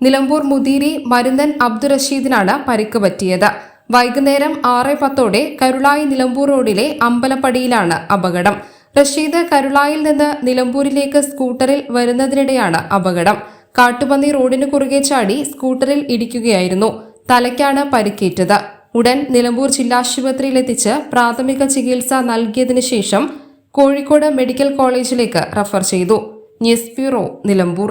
നിലമ്പൂർ മുതിരി മരുന്നൻ അബ്ദുറഷീദിനാണ് പരിക്ക് പറ്റിയത്. വൈകുന്നേരം ആറ് പത്തോടെ കരുളായി നിലമ്പൂർ റോഡിലെ അമ്പലപ്പടിയിലാണ് അപകടം. റഷീദ് കരുളായിൽ നിന്ന് നിലമ്പൂരിലേക്ക് സ്കൂട്ടറിൽ വരുന്നതിനിടെയാണ് അപകടം. കാട്ടുപന്നി റോഡിന് കുറുകെ ചാടി സ്കൂട്ടറിൽ ഇടിക്കുകയായിരുന്നു. തലയ്ക്കാണ് പരിക്കേറ്റത്. ഉടൻ നിലമ്പൂർ ജില്ലാശുപത്രിയിലെത്തിച്ച് പ്രാഥമിക ചികിത്സ നൽകിയതിനു ശേഷം കോഴിക്കോട് മെഡിക്കൽ കോളേജിലേക്ക് റഫർ ചെയ്തു. News bureau Nilambur.